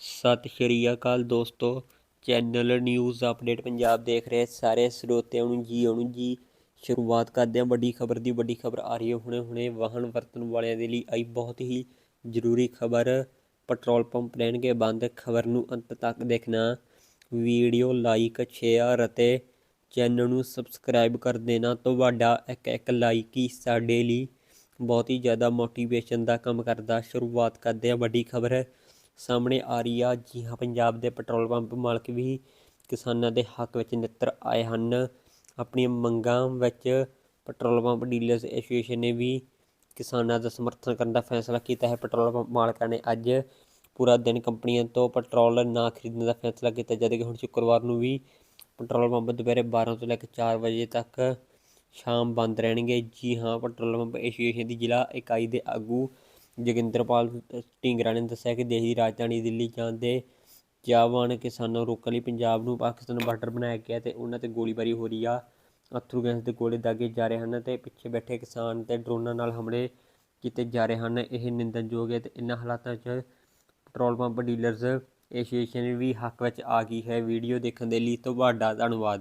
ਸਤਿ ਸ਼੍ਰੀ ਅਕਾਲ ਦੋਸਤੋ, channel news update Punjab ਦੇਖ ਰਹੇ ਸਾਰੇ ਸਰੋਤਿਆਂ ਨੂੰ ਜੀ ਆਉਣ ਜੀ। ਸ਼ੁਰੂਆਤ ਕਰਦੇ ਹਾਂ, ਵੱਡੀ ਖਬਰ ਦੀ, ਵੱਡੀ ਖਬਰ ਆ ਰਹੀ ਹੈ। ਹੁਣੇ ਹੁਣੇ ਵਾਹਨ ਵਰਤਣ ਵਾਲਿਆਂ ਦੇ ਲਈ ਆਈ ਬਹੁਤ ਹੀ ਜ਼ਰੂਰੀ ਖਬਰ। ਪੈਟਰੋਲ ਪੰਪ ਰਹਿਣਗੇ ਬੰਦ, ਖਬਰ ਨੂੰ ਅੰਤ ਤੱਕ ਦੇਖਣਾ। ਵੀਡੀਓ ਲਾਈਕ, ਸ਼ੇਅਰ ਅਤੇ ਚੈਨਲ ਨੂੰ ਸਬਸਕ੍ਰਾਈਬ ਕਰ ਦੇਣਾ। ਤੁਹਾਡਾ ਇੱਕ ਇੱਕ ਲਾਈਕ ਹੀ ਸਾਡੇ ਲਈ ਬਹੁਤ ਹੀ ਜ਼ਿਆਦਾ ਮੋਟੀਵੇਸ਼ਨ ਦਾ ਕੰਮ ਕਰਦਾ। ਸ਼ੁਰੂਆਤ ਕਰਦੇ ਹਾਂ, ਵੱਡੀ ਖਬਰ। ਸਾਹਮਣੇ ਆ ਰਹੀ ਆ ਜੀ ਹਾਂ ਪੰਜਾਬ ਦੇ ਪੈਟਰੋਲ ਪੰਪ ਮਾਲਕ ਵੀ ਕਿਸਾਨਾਂ ਦੇ ਹੱਕ ਵਿੱਚ ਨਿੱਤਰ ਆਏ ਹਨ। ਆਪਣੀਆਂ ਮੰਗਾਂ ਵਿੱਚ ਪੈਟਰੋਲ ਪੰਪ ਡੀਲਰਸ ਐਸੋਸੀਏਸ਼ਨ ਨੇ ਵੀ ਕਿਸਾਨਾਂ ਦਾ ਸਮਰਥਨ ਕਰਨ ਦਾ ਫੈਸਲਾ ਕੀਤਾ ਹੈ। ਪੈਟਰੋਲ ਪੰਪ ਮਾਲਕਾਂ ਨੇ ਅੱਜ ਪੂਰਾ ਦਿਨ ਕੰਪਨੀਆਂ ਤੋਂ ਪੈਟਰੋਲ ਨਾ ਖਰੀਦਣ ਦਾ ਫੈਸਲਾ ਕੀਤਾ, ਜਦ ਕਿ ਹੁਣ ਸ਼ੁੱਕਰਵਾਰ ਨੂੰ ਵੀ ਪੈਟਰੋਲ ਪੰਪ ਦੁਪਹਿਰੇ 12 ਤੋਂ ਲੈ ਕੇ 4 ਵਜੇ ਤੱਕ ਸ਼ਾਮ ਬੰਦ ਰਹਿਣਗੇ। ਜੀ ਹਾਂ, ਪੈਟਰੋਲ ਪੰਪ ਐਸੋਸੀਏਸ਼ਨ ਦੀ ਜ਼ਿਲ੍ਹਾ ਇਕਾਈ ਦੇ ਆਗੂ ਜੋਗਿੰਦਰਪਾਲ ਢੀਂਗਰਾ ਨੇ ਦੱਸਿਆ ਕਿ ਦੇਸ਼ ਦੀ ਰਾਜਧਾਨੀ ਦਿੱਲੀ ਜਾਣ ਦੇ ਚਾਹਵਾਨ ਕਿਸਾਨਾਂ ਨੂੰ ਰੋਕਣ ਲਈ ਪੰਜਾਬ ਨੂੰ ਪਾਕਿਸਤਾਨ ਬਾਰਡਰ ਬਣਾਇਆ ਗਿਆ ਤੇ ਉਹਨਾਂ ਤੇ ਗੋਲੀਬਾਰੀ ਹੋ ਰਹੀ ਆ। ਅਥਰੂ ਗੈਸ ਦੇ ਗੋਲੇ ਦਾਗੇ ਜਾ ਰਹੇ ਹਨ ਤੇ ਪਿੱਛੇ ਬੈਠੇ ਕਿਸਾਨ ਤੇ ਡਰੋਨਾਂ ਨਾਲ ਹਮਲੇ ਕੀਤੇ ਜਾ ਰਹੇ ਹਨ। ਇਹ ਨਿੰਦਣਯੋਗ ਹੈ ਤੇ ਇਨ੍ਹਾਂ ਹਾਲਾਤਾਂ 'ਚ ਪੈਟਰੋਲ ਪੰਪ ਡੀਲਰਸ ਐਸੋਸੀਏਸ਼ਨ ਵੀ ਹੱਕ ਵਿੱਚ ਆ ਗਈ ਹੈ। ਵੀਡੀਓ ਦੇਖਣ ਦੇ ਲਈ ਤੁਹਾਡਾ ਧੰਨਵਾਦ।